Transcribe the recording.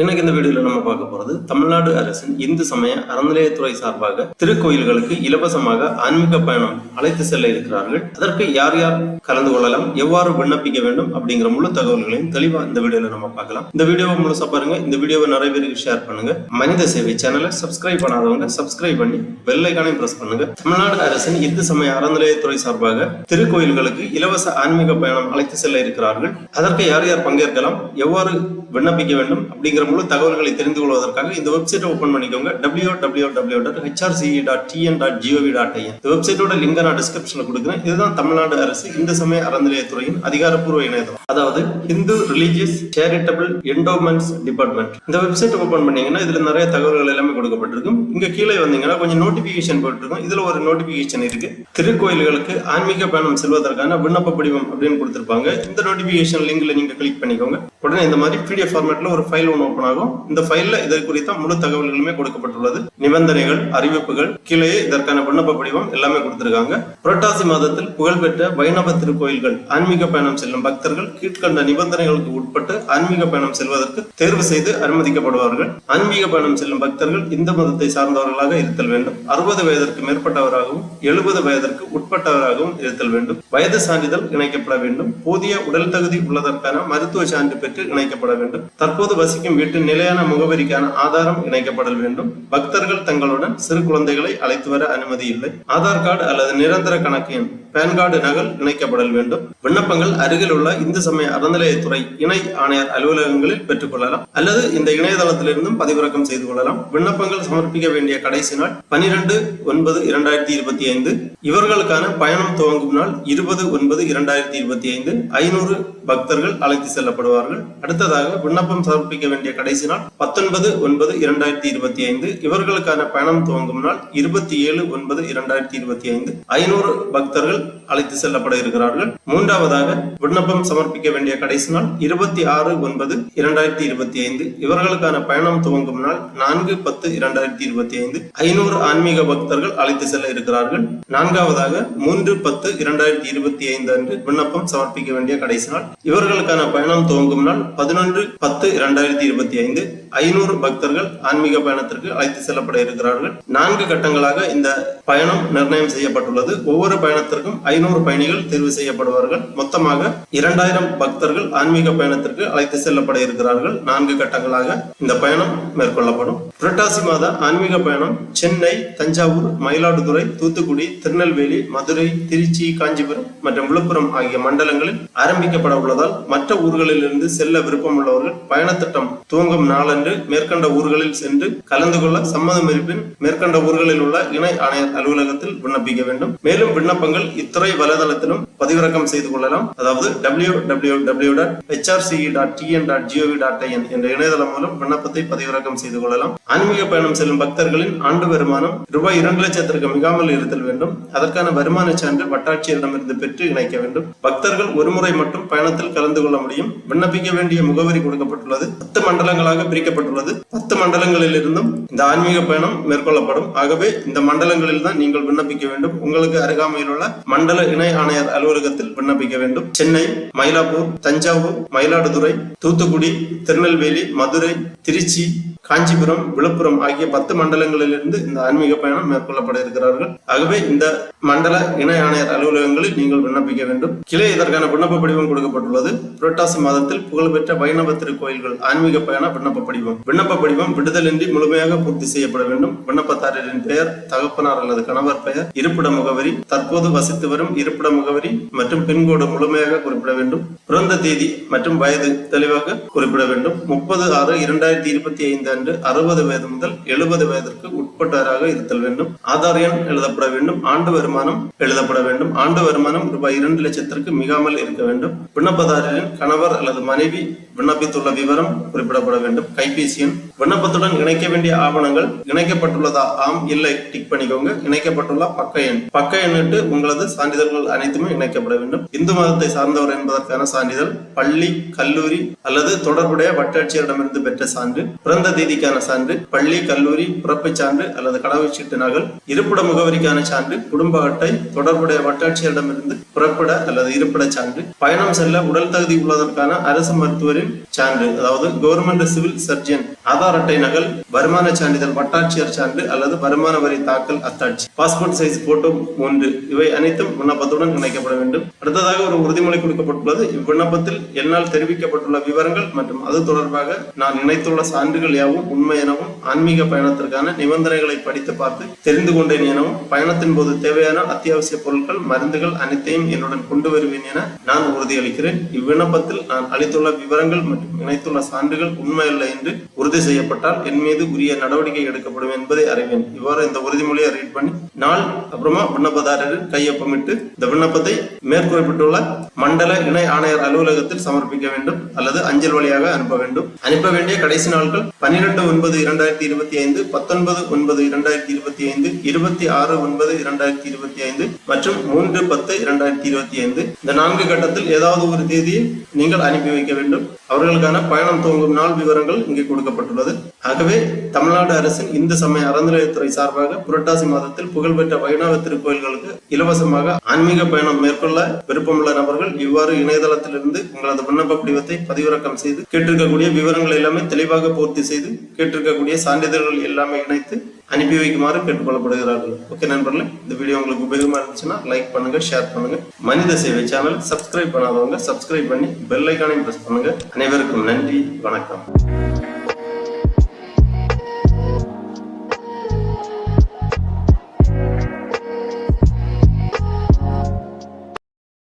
இன்னைக்கு இந்த வீடியோல நம்ம பார்க்க போறது தமிழ்நாடு அரசின் இந்து சமய அறநிலையத்துறை சார்பாக திருக்கோயில்களுக்கு இலவசமாக ஆன்மீக பயணம் அழைத்து செல்ல இருக்கிறார்கள். அதற்கு யார் யார் கலந்து கொள்ளலாம் எவ்வாறு விண்ணப்பிக்க வேண்டும் அப்படிங்கிற முழு தகவல்களையும் தெளிவா இந்த வீடியோல நம்ம பார்க்கலாம். இந்த வீடியோவை முழுசா பாருங்க. இந்த வீடியோவை நிறைய பேருக்கு ஷேர் பண்ணுங்க. மனித சேவை சேனலை சப்ஸ்கிரைப் பண்ணாதவங்க சப்ஸ்கிரைப் பண்ணி வெள்ளைக்கானையும் பிரஸ் பண்ணுங்க. தமிழ்நாடு அரசின் இந்து சமய அறநிலையத்துறை சார்பாக திருக்கோயில்களுக்கு இலவச ஆன்மீக பயணம் அழைத்து செல்ல இருக்கிறார்கள். அதற்கு யார் யார் பங்கேற்கலாம் எவ்வாறு விண்ணப்பிக்க வேண்டும் அப்படிங்கிற முழு தகவல்களை தெரிந்து கொள்வதற்காக இந்த வெப்சைட்டை ஓபன் பண்ணிக்கோங்க. W W W dot HRCE dot TN dot GOV dot IN இந்த வெப்சைட்டோட லிங்கை நான் டிஸ்கிரிப்ஷனில் கொடுக்குறேன். இதுதான் தமிழ்நாடு அரசு இந்து சமய அறநிலையத்துறையின் அதிகாரப்பூர்வ இணையதளம். அதாவது Hindu religious charitable endowments department இந்த வெப்சைட் ஓபன் பண்ணீங்கன்னா இதுல நிறைய தகவல்கள் எல்லாமே கொடுக்கப்பட்டிருக்கும். இங்க கீழே வந்தீங்கன்னா கொஞ்சம் நோட்டிபிகேஷன் போட்டிருக்கும். இதுல ஒரு நோட்டிபிகேஷன் இருக்கு. திருக்கோயில்களுக்கு ஆன்மீக பயணம் செல்வதற்கான விண்ணப்ப படிவம் அப்படின்னு கொடுத்திருப்பாங்க. இந்த நோட்டிபிகேஷன் லிங்க்ல நீங்க கிளிக் பண்ணிக்கோங்க. உடனே இந்த மாதிரி பிடிஎஃப் ஃபார்மேட்ல ஒரு ஃபைல் ஒன்று ஓப்பன் ஆகும். இந்த ஃபைல்ல இதை குறித்த முழு தகவல்களுமே கொடுக்கப்பட்டுள்ளது. நிபந்தனைகள் அறிவிப்புகள் கீழே இதற்கான விண்ணப்ப படிவம் எல்லாமே கொடுத்திருக்காங்க. புரட்டாசி மாதத்தில் புகழ்பெற்ற வைணவ திருக்கோயில்கள் ஆன்மீக பயணம் செல்லும் பக்தர்கள் கீழ்கண்ட நிபந்தனைகளுக்கு உட்பட்டு ஆன்மீக பயணம் செல்வதற்கு தேர்வு செய்து அனுமதிக்கப்படுவார்கள் ஆன்மீக பயணம் செல்லும் பக்தர்கள் இந்து மதத்தை சார்ந்தவர்களாக இருத்தல் வேண்டும். அறுபது வயதிற்கு மேற்பட்டவராகவும் எழுபது வயதிற்கு உட்பட்டவராகவும் இருத்தல் வேண்டும். வயது சான்றிதழ் இணைக்கப்பட வேண்டும். போதிய உடல் தகுதி உள்ளதற்கான மருத்துவ சான்று பெற்று இணைக்கப்பட வேண்டும். தற்போது வசிக்கும் வீட்டின் நிலையான முகவரிக்கான ஆதாரம் இணைக்கப்படல் வேண்டும். பக்தர்கள் தங்களுடன் சிறு குழந்தைகளை அழைத்து வர அனுமதி இல்லை. ஆதார் கார்டு அல்லது நிரந்தர கணக்கு எண் பேன் கார்டு நகல் இணைக்கப்படல் வேண்டும். விண்ணப்பங்கள் அருகில் உள்ள இந்து சமய அறநிலையத்துறை இணை ஆணையர் அலுவலகங்களில் பெற்றுக்கொள்ளலாம் அல்லது இந்த இணையதளத்திலிருந்தும் பதிவிறக்கம் செய்து கொள்ளலாம். விண்ணப்பங்கள் சமர்ப்பிக்க வேண்டிய கடைசி நாள் பனிரெண்டு ஒன்பது இரண்டாயிரத்தி இருபத்தி ஐந்து. இவர்களுக்கான பயணம் துவங்கும் நாள் இருபது ஒன்பது இரண்டாயிரத்தி இருபத்தி ஐந்து. ஐநூறு பக்தர்கள் அழைத்து செல்லப்படுவார்கள். அடுத்ததாக விண்ணப்பம் சமர்ப்பிக்க வேண்டிய கடைசி நாள் பத்தொன்பது ஒன்பது இரண்டாயிரத்தி இருபத்தி ஐந்து. இவர்களுக்கான பயணம் துவங்கும் நாள் இருபத்தி ஏழு ஒன்பது இரண்டாயிரத்தி இருபத்தி ஐந்து. ஐநூறு பக்தர்கள் அழைத்து செல்லப்பட இருக்கிறார்கள் மூன்றாவதாக விண்ணப்பம் சமர்ப்பிக்க வேண்டிய கடைசி நாள் இருபத்தி ஆறு ஒன்பது இரண்டாயிரத்தி இருபத்தி ஐந்து. இவர்களுக்கான பயணம் துவங்கும் நாள் நான்கு பத்து இரண்டாயிரத்தி இருபத்தி ஐந்து. ஐநூறு ஆன்மீக பக்தர்கள் அழைத்து செல்ல இருக்கிறார்கள். நான்காவதாக மூன்று பத்து இரண்டாயிரத்தி இருபத்தி ஐந்து அன்று விண்ணப்பம் சமர்ப்பிக்க வேண்டிய கடைசி நாள். இவர்களுக்கான பயணம் துவங்கும் நாள் பதினொன்று பத்து இரண்டாயிரத்தி இருபத்தி ஐந்து. ஐநூறு பக்தர்கள் ஆன்மீக பயணத்திற்கு அழைத்து செல்லப்பட இருக்கிறார்கள். நான்கு கட்டங்களாக இந்த பயணம் நிர்ணயம் செய்யப்பட்டுள்ளது. ஒவ்வொரு பயணத்திற்கும் ஐநூறு பயணிகள் தேர்வு செய்யப்படுவார்கள். மொத்தமாக இரண்டாயிரம் பக்தர்கள் ஆன்மீக பயணத்திற்கு அழைத்து செல்லப்பட இருக்கிறார்கள். நான்கு கட்டங்களாக இந்த பயணம் மேற்கொள்ளப்படும். புரட்டாசி மாத ஆன்மீக பயணம் சென்னை தஞ்சாவூர் மயிலாடுதுறை தூத்துக்குடி திருநெல்வேலி மதுரை திருச்சி காஞ்சிபுரம் மற்றும் விழுப்புரம் ஆகிய மண்டலங்களில் ஆரம்பிக்கப்பட உள்ளதால் மற்ற ஊர்களிலிருந்து செல்ல விருப்பம் உள்ளவர்கள் பயணத்திட்டம் துவங்கும் நாளன்று மேற்கண்ட ஊர்களில் சென்று கலந்து கொள்ள சம்மதம் இருப்பின் மேற்கண்ட ஊர்களில் உள்ள இணை ஆணையர் அலுவலகத்தில் விண்ணப்பிக்க வேண்டும். மேலும் விண்ணப்பங்கள் இத்துறை வலைதளத்திலும் பதிவிறக்கம் செய்து கொள்ளலாம். அதாவது W W W dot HRCE dot TN dot GOV dot IN என்ற இணையதளம் மூலம் விண்ணப்பத்தை பதிவிறக்கம் செய்து கொள்ளலாம். ஆன்மீக பயணம் செல்லும் பக்தர்களின் ஆண்டு வருமானம் ரூபாய் இரண்டு லட்சத்திற்கு மிகாமல் இருத்தல் வேண்டும். அதற்கான வருமான சான்று வட்டாட்சியரிடமிருந்து பெற்று இணைக்க வேண்டும். பக்தர்கள் ஒருமுறை மட்டும் பயணத்தில் கலந்து கொள்ள முடியும். விண்ணப்பிக்க வேண்டிய முகவரி கொடுக்கப்பட்டுள்ளது. பத்து மண்டலங்களாக பிரிக்கப்பட்டுள்ளது. பத்து மண்டலங்களில் இருந்தும் இந்த ஆன்மீக பயணம் மேற்கொள்ளப்படும். ஆகவே இந்த மண்டலங்களில் தான் நீங்கள் விண்ணப்பிக்க வேண்டும். உங்களுக்கு அருகாமையில் உள்ள மண்டல இணை ஆணையர் அலுவலகத்தில் விண்ணப்பிக்க வேண்டும். சென்னை மயிலாப்பூர் தஞ்சாவூர் மயிலாடுதுறை தூத்துக்குடி திருநெல்வேலி மதுரை திருச்சி காஞ்சிபுரம் விழுப்புரம் ஆகிய பத்து மண்டலங்களிலிருந்து இந்த ஆன்மீக பயணம் மேற்கொள்ளப்பட இருக்கிறார்கள். ஆகவே இந்த மண்டல இணை ஆணையர் அலுவலகங்களில் நீங்கள் விண்ணப்பிக்க வேண்டும். கிளை இதற்கான விண்ணப்ப படிவம் கொடுக்கப்பட்டுள்ளது. புரட்டாசி மாதத்தில் புகழ்பெற்ற வைணவ திருக்கோயில்கள் ஆன்மீக பயண விண்ணப்ப படிவம். விண்ணப்ப படிவம் விடுதலின்றி முழுமையாக பூர்த்தி செய்யப்பட வேண்டும். விண்ணப்பதாரரின் பெயர் தகப்பனார் அல்லது கணவர் பெயர் இருப்பிட முகவரி தற்போது வசித்து வரும் இருப்பிட முகவரி மற்றும் பின்கோடு முழுமையாக குறிப்பிட வேண்டும். பிறந்த தேதி மற்றும் வயது தெளிவாக குறிப்பிட வேண்டும். முப்பது ஆறு இரண்டாயிரத்தி இருபத்தி ஐந்து அன்று அறுபது வயது முதல் எழுபது வயதிற்கு உட்பட்டவராக இருத்தல் வேண்டும். ஆதார் எண் எழுதப்பட வேண்டும். ஆண்டு வருமானம் எழுதப்பட வேண்டும். ஆண்டு வருமானம் ரூபாய் இரண்டு லட்சத்திற்கு மிகாமல் இருக்க வேண்டும். விண்ணப்பதாரரின் கணவர் அல்லது மனைவி விண்ணப்பித்துள்ள விவரம் குறிப்பிடப்பட வேண்டும். கைபேசி எண் விண்ணப்பத்துடன் இணைக்க வேண்டிய ஆவணங்கள் இணைக்கப்பட்டுள்ளதா? ஆம் இல்லை. டிக் பண்ணிக்கோங்க. இணைக்கப்பட்டுள்ள பக்க எண். பக்க எண்ணிட்டு உங்களது சான்றிதழ்கள் அனைத்துமே இணைக்கப்பட வேண்டும். இந்து மதத்தை சார்ந்தவர் என்பதற்கான சான்றிதழ் பள்ளி கல்லூரி அல்லது தொடர்புடைய வட்டாட்சியரிடமிருந்து பெற்ற சான்று பிறந்த தேதிக்கான சான்று பள்ளி கல்லூரி பிறப்புச் சான்று அல்லது கடவுச்சீட்டு நகல் இருப்பிட முகவரிக்கான சான்று குடும்ப அட்டை தொடர்புடைய வட்டாட்சியரிடமிருந்து புறப்பட அல்லது இருப்பிட சான்று பயணம் செல்ல உடல் தகுதி உள்ளதற்கான அரசு மருத்துவரின் சான்று அதாவது கவர்மெண்ட் சிவில் சர்ஜன் ஆதார் அட்டை நகல் வருமான சான்றிதழ் வட்டாட்சியர் சான்று அல்லது வருமான வரி தாக்கல் அத்தாட்சி. பாஸ்போர்ட் சைஸ் போட்டோ ஒன்று. இவை அனைத்தும் விண்ணப்பத்துடன் இணைக்கப்பட வேண்டும். அடுத்ததாக ஒரு உறுதிமொழி கொடுக்கப்பட்டுள்ளது. இவ்விண்ணப்பத்தில் என்னால் தெரிவிக்கப்பட்டுள்ள விவரங்கள் மற்றும் அது தொடர்பாக நான் இணைத்துள்ள சான்றுகள் யாவும் உண்மை எனவும் ஆன்மீக பயணத்திற்கான நிபந்தனைகளை படித்து பார்த்து தெரிந்து கொண்டேன் எனவும் பயணத்தின் போது தேவையான அத்தியாவசிய பொருட்கள் மருந்துகள் அனைத்தையும் என்னுடன் கொண்டு வருவேன் என நான் உறுதியளிக்கிறேன். இவ்விண்ணப்பத்தில் நான் அளித்துள்ள விவரங்கள் மற்றும் இணைத்துள்ள சான்றுகள் உண்மையல்ல என்று உறுதி செய்யப்பட்டால் என் மீது உரிய நடவடிக்கை எடுக்கப்படும் என்பதை அறிவேன். இவ்வாறு இந்த உறுதிமொழியை ரீட் பண்ணி நாள் அப்புறமா விண்ணப்பதாரர் கையொப்பமிட்டு இந்த விண்ணப்பத்தை மேற்குறிப்பிட்டுள்ள மண்டல இணை ஆணையர் அலுவலகத்தில் சமர்ப்பிக்க வேண்டும் அல்லது அஞ்சல் வழியாக அனுப்ப வேண்டும். அனுப்ப வேண்டிய கடைசி நாட்கள் பன்னிரெண்டு ஒன்பது இரண்டாயிரத்தி இருபத்தி ஐந்து பத்தொன்பது ஒன்பது இரண்டாயிரத்தி இருபத்தி ஐந்து இருபத்தி ஆறு ஒன்பது இரண்டாயிரத்தி இருபத்தி ஐந்து மற்றும் மூன்று பத்து இரண்டாயிரத்தி இருபத்தி ஐந்து. இந்த நான்கு கட்டத்தில் ஏதாவது ஒரு தேதியை நீங்கள் அனுப்பி வைக்க வேண்டும். அவர்களுக்கான பயணம் துவங்கும் நாள் விவரங்கள் இங்கே கொடுக்கப்பட்டுள்ளது. ஆகவே தமிழ்நாடு அரசின் இந்து சமய அறநிலையத்துறை சார்பாக புரட்டாசி மாதத்தில் புகழ்பெற்ற வைணவ திருக்கோயில்களுக்கு இலவசமாக ஆன்மீக பயணம் மேற்கொள்ள விருப்பமுள்ள நபர்கள் இவ்வாறு இணையதளத்திலிருந்து உங்களது விண்ணப்ப படிவத்தை பதிவிறக்கம் செய்து கேட்டிருக்கக்கூடிய விவரங்கள் எல்லாமே தெளிவாக பூர்த்தி செய்து கேட்டிருக்கக்கூடிய சான்றிதழ்கள் எல்லாமே இணைத்து அனுப்பி வைக்குமாறு கேட்டுக்கொள்ளப்படுகிறார்கள். ஓகே நண்பர்களே இந்த வீடியோ உங்களுக்கு உபயோகமா இருந்துச்சுன்னா லைக் பண்ணுங்க ஷேர் பண்ணுங்க. மனித சேவை சேனல் சப்ஸ்கிரைப் பண்ணாதவங்க சப்ஸ்கிரைப் பண்ணி பெல் ஐக்கானையும் பிரஸ் பண்ணுங்க. அனைவருக்கும் நன்றி வணக்கம்.